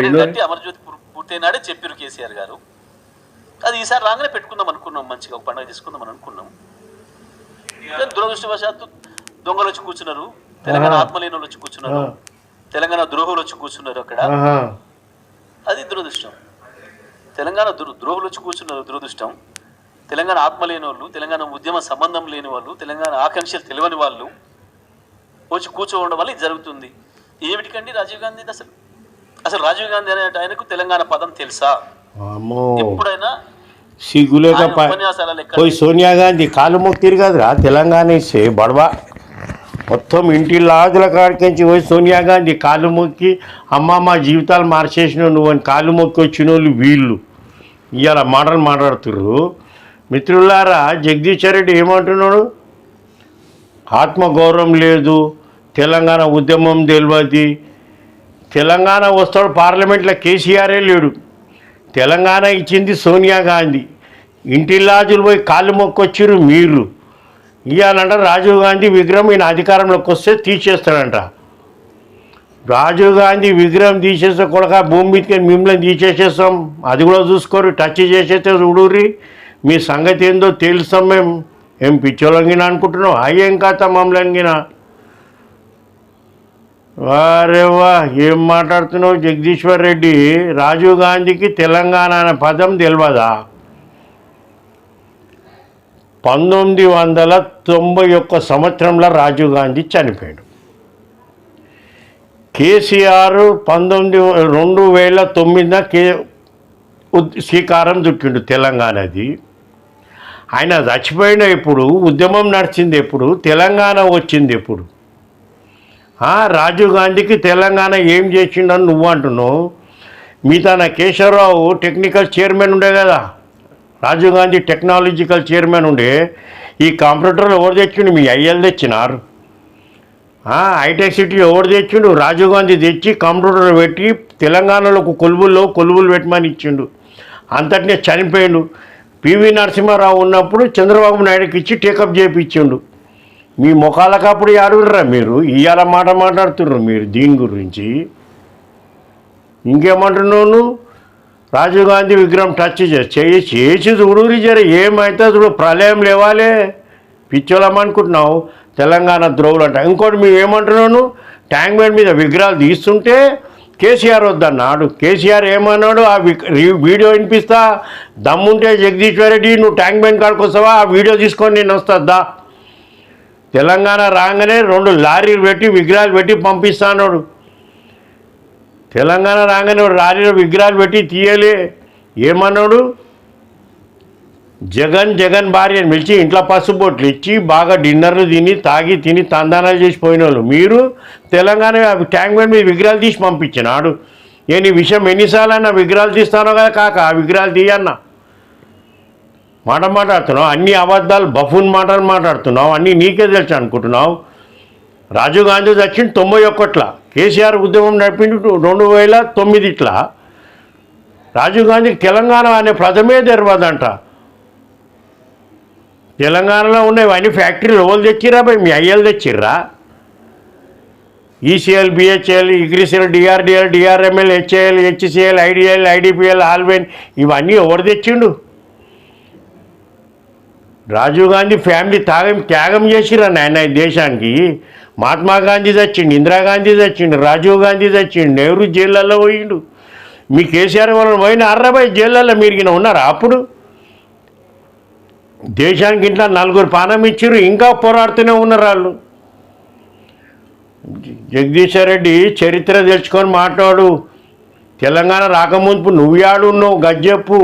జగదీశ్వర్ రెడ్డి అమరజ్యోతి పూర్- పూర్తయినాడే చెప్పారు కేసీఆర్ గారు. అది ఈసారి రాగానే పెట్టుకుందాం అనుకున్నాం మంచిగా ఒక పండుగ చేసుకుందాం అని అనుకున్నాం. కానీ దురదృష్టవశాత్తు దొంగలు వచ్చి కూర్చున్నారు తెలంగాణ ఆహా. ఆత్మలేని వాళ్ళు వచ్చి కూర్చున్నారు. తెలంగాణ ద్రోహులు వచ్చి కూర్చున్నారు అక్కడ. అది దురదృష్టం. తెలంగాణ దుర్ ద్రోహులు వచ్చి కూర్చున్నారు దురదృష్టం. తెలంగాణ ఆత్మ లేని వాళ్ళు తెలంగాణ ఉద్యమ సంబంధం లేని వాళ్ళు తెలంగాణ ఆకాంక్షలు తెలియని వాళ్ళు వచ్చి కూర్చోవడం వల్ల ఇది జరుగుతుంది. ఏమిటికండి రాజీవ్ గాంధీ అసలు అసలు రాజీవ్ గాంధీ అనే ఆయనకు తెలంగాణ పదం తెలుసా? అమ్మో ఎప్పుడైనా సిగ్గులేక పోయి సోనియా గాంధీ కాలు మొక్కిరు కదరా తెలంగాణ ఇస్తే బడవా. మొత్తం ఇంటి లాజుల కాడికించి పోయి సోనియా గాంధీ కాలు మొక్కి అమ్మ మా జీవితాలు మార్చేసిన నువ్వు అని కాలు మొక్కి వచ్చిన వాళ్ళు. వీళ్ళు ఇవాళ మాటలు మాట్లాడుతుర్రు. మిత్రులారా జగదీశ్వర్ రెడ్డి ఏమంటున్నాడు? ఆత్మగౌరవం లేదు తెలంగాణ ఉద్యమం తెలియదు. తెలంగాణ వస్తాడు పార్లమెంట్లో కేసీఆరే లేడు. తెలంగాణ ఇచ్చింది సోనియా గాంధీ. ఇంటిల్లాజులు పోయి కాళ్ళు మొక్కొచ్చిరు మీరు. ఇవ్వాలంట రాజీవ్ గాంధీ విగ్రహం ఈయన అధికారంలోకి వస్తే తీసేస్తాడంట. రాజీవ్ గాంధీ విగ్రహం తీసేస్తే కొడక భూమి మీదకి మిమ్మల్ని తీసేసేస్తాం. అది కూడా చూసుకోరు టచ్ చేసేస్తే చూడుర్రి. మీ సంగతి ఏందో తెలుస్తాం మేము. ఏం పిచ్చోలంగిన అనుకుంటున్నాం. అయ్యేం కథ మమ్మల్ని వారే వా ఏం మాట్లాడుతున్నావు జగదీశ్వర్ రెడ్డి? రాజీవ్ గాంధీకి తెలంగాణ అనే పదం తెలియదా పంతొమ్మిది వందల తొంభై ఒక్క సంవత్సరంలో రాజీవ్ గాంధీ చనిపోయాడు. కేసీఆర్ పంతొమ్మిది రెండు వేల తొమ్మిదిన కే ఉద్- శ్రీకారం చుట్టిండు తెలంగాణది. ఆయన చచ్చిపోయిన ఎప్పుడు ఉద్యమం నడిచింది ఎప్పుడు తెలంగాణ వచ్చింది ఎప్పుడు? రాజీవ్ గాంధీకి తెలంగాణ ఏం చేసిండని నువ్వు అంటున్నావు? మిగతా నా కేశవరావు టెక్నికల్ చైర్మన్ ఉండే కదా. రాజీవ్ గాంధీ టెక్నాలజికల్ చైర్మన్ ఉండే. ఈ కంప్యూటర్లు ఎవరు తెచ్చిండు? మీ అయ్యలు తెచ్చినారు. హైటెక్ సిటీ ఎవరు తెచ్చిండు? రాజీవ్ గాంధీ తెచ్చి కంప్యూటర్ పెట్టి తెలంగాణలో కొలువుల్లో కొలువులు పెట్టమని ఇచ్చిండు. అంతటినే చనిపోయిండు. పివి నరసింహారావు ఉన్నప్పుడు చంద్రబాబు నాయుడుకి ఇచ్చి టేకప్ చేయించిండు మీ ముఖాలకు అప్పుడు ఆడుర్రా మీరు? ఇవాళ మాట మాట్లాడుతుర్రు మీరు దీని గురించి. ఇంకేమంటున్నావు నువ్వు? రాజీవ్ గాంధీ విగ్రహం టచ్ చేసి చేయి చేసి చూడురి జర ఏమైతే చూడు ప్రళయం లేవాలే. పిచ్చోళమనుకుంటున్నావు తెలంగాణ ద్రోవులు అంట. ఇంకోటి మేము ఏమంటున్నాను ట్యాంక్ బండ్ మీద విగ్రహాలు తీస్తుంటే కేసీఆర్ వద్దన్నాడు. కేసీఆర్ ఏమన్నాడు? ఆ వీడియో వినిపిస్తా. దమ్ముంటే జగదీశ్వర్ రెడ్డి నువ్వు ట్యాంక్ బండ్ కాడికి వస్తావా ఆ వీడియో తీసుకొని నేను వస్తుందా తెలంగాణ రాగానే రెండు లారీలు పెట్టి విగ్రహాలు పెట్టి పంపిస్తాడు తెలంగాణ రాగానే లారీలో విగ్రహాలు పెట్టి తీయలే. ఏమన్నాడు? జగన్ జగన్ భార్యను పిలిచి ఇంట్లో పసుబొట్లు ఇచ్చి బాగా డిన్నర్లు తిని తాగి తిని తందానాలు చేసి పోయిన వాళ్ళు మీరు తెలంగాణ ట్యాంక్ బండ్ మీద విగ్రహాలు తీసి పంపించినాడు. నేను ఈ విషయం ఎన్నిసార్లు విగ్రహాలు తీస్తానో కదా కాక? ఆ విగ్రహాలు తీయన్నా. మాట మాట్లాడుతున్నావు అన్ని అబద్ధాలు బఫూన్ మాటలు మాట్లాడుతున్నావు అన్నీ నీకే తెలుసు అనుకుంటున్నావు. రాజీవ్ గాంధీ వచ్చింది తొంభై ఒక్కట్ల కేసీఆర్ ఉద్యమం నడిపింది రెండు వేల తొమ్మిదిట్లా. రాజీవ్ గాంధీకి తెలంగాణ అనే ప్రథమే తెరవదంట. తెలంగాణలో ఉన్నాయి అన్ని ఫ్యాక్టరీలు ఎవరు తెచ్చిర్రా భయ్ మీ అయ్యలు తెచ్చిర్రా? ECL BHEL ఇగ్రిసిఎల్ DRDL DRML HAL HCL IDL IDPL Allwyn ఇవన్నీ ఎవరు తెచ్చిండు? రాజీవ్ గాంధీ ఫ్యామిలీ త్యాగం త్యాగం చేసిరా నాయన దేశానికి? మహాత్మా గాంధీ చచ్చిండు ఇందిరాగాంధీ చచ్చిండు రాజీవ్ గాంధీ చచ్చిండు నెహ్రూ జైళ్ళల్లో పోయిండు. మీ కేసీఆర్ వలన పోయిన అర్రబాయ్ జైళ్ళల్లో మీరు ఉన్నారా అప్పుడు? దేశానికి ఇంట్లో నలుగురు పానం ఇచ్చారు ఇంకా పోరాడుతూనే ఉన్నారు వాళ్ళు. జగదీశ్వర్ రెడ్డి చరిత్ర తెలుసుకొని మాట్లాడు. తెలంగాణ రాకముందు నువ్వు ఆడున్నావు గజ్జెప్పు.